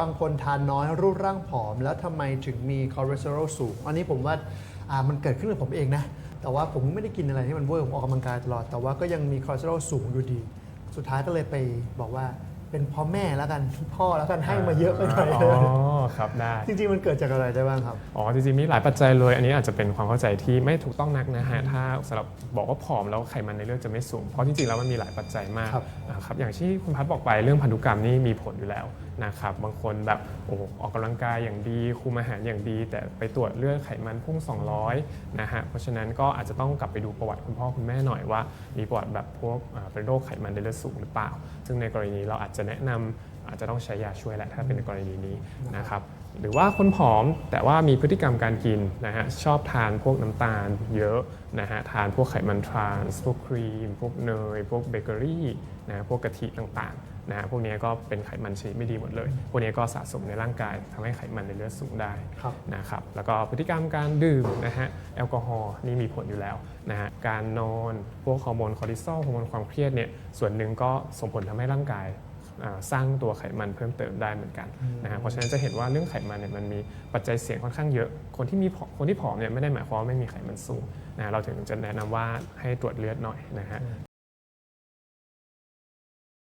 บางคนทานน้อยรูปร่างผอม แล้วทำไมถึงมีคอเลสเตอรอลสูง อันนี้ผมว่าอ่ามันเกิดขึ้นกับผมเองนะ แต่ว่าผมไม่ได้กินอะไรที่มันเวอร์ผมออกกำลังกายตลอด แต่ว่าก็ยังมีคอเลสเตอรอลสูงอยู่ดี สุดท้ายก็เลยไปบอกว่า เป็นพ่อแม่แล้วกันพ่อแล้วกันให้มาเยอะไปหน่อยอ๋อครับได้จริงๆมันเกิดจากอะไรได้บ้างครับอ๋อจริงๆมีหลายปัจจัยเลย อันนี้อาจจะเป็นความเข้าใจที่ไม่ถูกต้องนักนะฮะถ้าสำหรับบอกว่าผอมแล้วไขมันในเลือดจะไม่สูงเพราะจริงๆแล้วมันมีหลายปัจจัยมากครับอ่าครับอย่างที่คุณพัฒน์บอกไปเรื่องพันธุกรรมนี่มีผลอยู่แล้วนะครับบางคนแบบโอ้ออกกำลังกายอย่างดีคุมอาหารอย่างดี แต่ไปตรวจเลือดไขมันพุ่ง 200นะฮะเพราะฉะนั้นก็อาจจะต้องกลับไปดูประวัติคุณพ่อคุณแม่หน่อยว่า มีประวัติแบบพวกอ่าเป็นโรคไขมันในเลือดสูงหรือเปล่า ซึ่งในกรณีนี้เราอาจจะแนะนำอาจจะต้องใช้ยาช่วยแหละถ้าเป็นในกรณีนี้นะครับหรือว่าคนผอมแต่ว่ามีพฤติกรรมการกินนะฮะชอบทานพวกน้ำตาลเยอะนะฮะทานพวกไขมันทรานส์พวกครีม พวกเนย พวกเบเกอรี่นะฮะพวกกะทิต่างๆนะฮะพวกนี้ก็เป็นไขมันชนิดไม่ดีหมดเลย พวกนี้ก็สะสมในร่างกายทำให้ไขมันในเลือดสูงได้ครับนะครับแล้วก็พฤติกรรมการดื่มนะฮะแอลกอฮอล์นี่มีผลอยู่แล้วนะฮะการนอนพวกฮอร์โมนคอร์ติซอลฮอร์โมนความเครียดเนี่ยส่วนหนึ่งก็ส่งผลทำให้ร่างกายอ่า สร้างตัวไขมันเพิ่มเติมได้เหมือนกันนะฮะเพราะฉะนั้นจะเห็นว่าเรื่องไขมันเนี่ยมันมีปัจจัยเสี่ยงค่อนข้างเยอะ คนที่มีผอมคนที่ผอมเนี่ยไม่ได้หมายความว่าไม่มีไขมันสูงนะฮะเราถึงจะแนะนำว่าให้ตรวจเลือดหน่อยนะฮะ